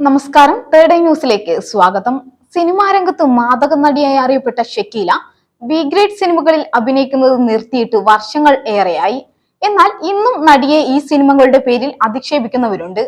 നമസ്കാരം. Third eye ന്യൂസിലേക്ക് സ്വാഗതം. സിനിമാ രംഗത്ത് മാതക നടിയായി അറിയപ്പെട്ട ഷക്കീല ബി ഗ്രേഡ് സിനിമകളിൽ അഭിനയിക്കുന്നത് നിർത്തിയിട്ട് വർഷങ്ങൾ ഏറെയായി. എന്നാൽ ഇന്നും നടിയെ ഈ സിനിമകളുടെ പേരിൽ അധിക്ഷേപിക്കുന്നവരുണ്ട്.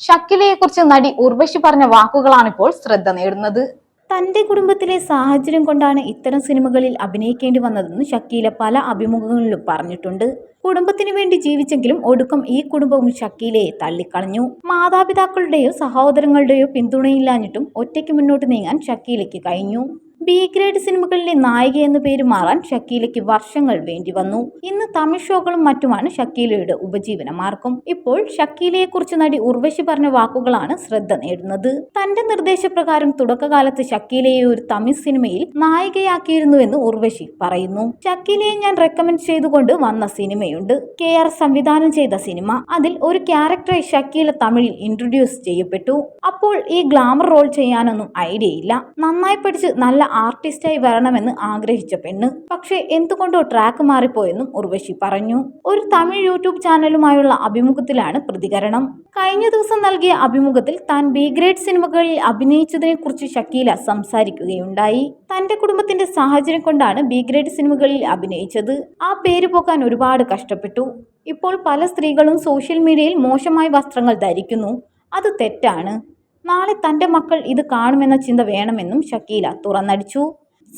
ഷക്കീലയെ കുറിച്ച് നടി ഉർവശി പറഞ്ഞ വാക്കുകളാണിപ്പോൾ ശ്രദ്ധ നേടുന്നത്. തന്റെ കുടുംബത്തിലെ സാഹചര്യം കൊണ്ടാണ് ഇത്തരം സിനിമകളിൽ അഭിനയിക്കേണ്ടി വന്നതെന്ന് ഷക്കീല പല അഭിമുഖങ്ങളിലും പറഞ്ഞിട്ടുണ്ട്. കുടുംബത്തിനു വേണ്ടി ജീവിച്ചെങ്കിലും ഒടുക്കം ഈ കുടുംബവും ഷക്കീലയെ തള്ളിക്കളഞ്ഞു. മാതാപിതാക്കളുടെയോ സഹോദരങ്ങളുടെയോ പിന്തുണയില്ലാഞ്ഞിട്ടും ഒറ്റയ്ക്ക് മുന്നോട്ട് നീങ്ങാൻ ഷക്കീലയ്ക്ക് കഴിഞ്ഞു. ബി ഗ്രേഡ് സിനിമകളിലെ നായിക എന്ന പേര് മാറാൻ ഷക്കീലയ്ക്ക് വർഷങ്ങൾ വേണ്ടി വന്നു. ഇന്ന് തമിഴ് ഷോകളും മറ്റുമാണ് ഷക്കീലയുടെ ഉപജീവന മാർഗം ഇപ്പോൾ ഷക്കീലയെ കുറിച്ച് നടി ഉർവശി പറഞ്ഞ വാക്കുകളാണ് ശ്രദ്ധ നേടുന്നത്. തന്റെ നിർദ്ദേശപ്രകാരം തുടക്കകാലത്ത് ഷക്കീലയെ ഒരു തമിഴ് സിനിമയിൽ നായികയാക്കിയിരുന്നുവെന്ന് ഉർവശി പറയുന്നു. ഷക്കീലയെ ഞാൻ റെക്കമെൻഡ് ചെയ്തുകൊണ്ട് വന്ന സിനിമയുണ്ട്. കെ ആർ സംവിധാനം ചെയ്ത സിനിമ. അതിൽ ഒരു ക്യാരക്ടറെ ഷക്കീല തമിഴിൽ ഇൻട്രൊഡ്യൂസ് ചെയ്യപ്പെട്ടു. അപ്പോൾ ഈ ഗ്ലാമർ റോൾ ചെയ്യാനൊന്നും ഐഡിയ ഇല്ല. നന്നായി പഠിച്ച് നല്ല ആർട്ടിസ്റ്റായി വരണമെന്ന് ആഗ്രഹിച്ച പെണ്ണ് പക്ഷേ എന്തുകൊണ്ടോ ട്രാക്ക് മാറിപ്പോയെന്നും ഉർവശി പറഞ്ഞു. ഒരു തമിഴ് യൂട്യൂബ് ചാനലുമായുള്ള അഭിമുഖത്തിലാണ് പ്രതികരണം. കഴിഞ്ഞ ദിവസം നൽകിയ അഭിമുഖത്തിൽ താൻ ബി ഗ്രേഡ് സിനിമകളിൽ അഭിനയിച്ചതിനെ കുറിച്ച് ഷക്കീല സംസാരിക്കുകയുണ്ടായി. തന്റെ കുടുംബത്തിന്റെ സാഹചര്യം കൊണ്ടാണ് ബി ഗ്രേഡ് സിനിമകളിൽ അഭിനയിച്ചത്. ആ പേര് പോകാൻ ഒരുപാട് കഷ്ടപ്പെട്ടു. ഇപ്പോൾ പല സ്ത്രീകളും സോഷ്യൽ മീഡിയയിൽ മോശമായ വസ്ത്രങ്ങൾ ധരിക്കുന്നു. അത് തെറ്റാണ്. നാളെ തന്റെ മക്കൾ ഇത് കാണുമെന്ന ചിന്ത വേണമെന്നും ഷക്കീല തുറന്നടിച്ചു.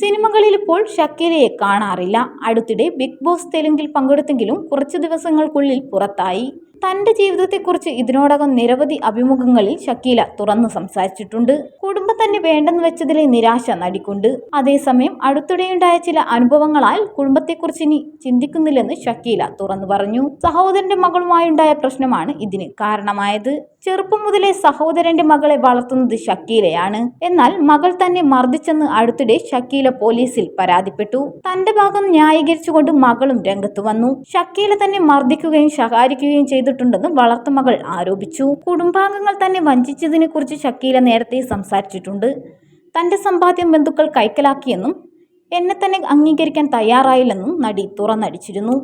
സിനിമകളിൽ ഇപ്പോൾ ഷക്കീലയെ കാണാറില്ല. അടുത്തിടെ ബിഗ് ബോസ് തെലുങ്കിൽ പങ്കെടുത്തെങ്കിലും കുറച്ച് ദിവസങ്ങൾക്കുള്ളിൽ പുറത്തായി. തന്റെ ജീവിതത്തെക്കുറിച്ച് ഇതിനോടകം നിരവധി അഭിമുഖങ്ങളിൽ ഷക്കീല തുറന്നു സംസാരിച്ചിട്ടുണ്ട്. കുടുംബം തന്നെ വേണ്ടെന്ന് വെച്ചതിലെ നിരാശ നടിക്കുണ്ട്. അതേസമയം അടുത്തിടെയുണ്ടായ ചില അനുഭവങ്ങളാൽ കുടുംബത്തെക്കുറിച്ച് ഇനി ചിന്തിക്കുന്നില്ലെന്ന് ഷക്കീല തുറന്നു പറഞ്ഞു. സഹോദരന്റെ മകളുമായുണ്ടായ പ്രശ്നമാണ് ഇതിന് കാരണമായത്. ചെറുപ്പം മുതലേ സഹോദരന്റെ മകളെ വളർത്തുന്നത് ഷക്കീലയാണ്. എന്നാൽ മകൾ തന്നെ മർദ്ദിച്ചെന്ന് അടുത്തിടെ ഷക്കീല പോലീസിൽ പരാതിപ്പെട്ടു. തന്റെ ഭാഗം ന്യായീകരിച്ചുകൊണ്ട് മകളും രംഗത്ത് വന്നു. ഷക്കീല തന്നെ മർദ്ദിക്കുകയും ശകാരിക്കുകയും ചെയ്തിട്ടുണ്ടെന്ന് വളർത്തുമകൾ ആരോപിച്ചു. കുടുംബാംഗങ്ങൾ തന്നെ വഞ്ചിച്ചതിനെ കുറിച്ച് ഷക്കീല നേരത്തെ സംസാരിച്ചിട്ടുണ്ട്. തന്റെ സമ്പാദ്യം ബന്ധുക്കൾ കൈക്കലാക്കിയെന്നും എന്നെ തന്നെ അംഗീകരിക്കാൻ തയ്യാറായില്ലെന്നും നടി തുറന്നടിച്ചിരുന്നു.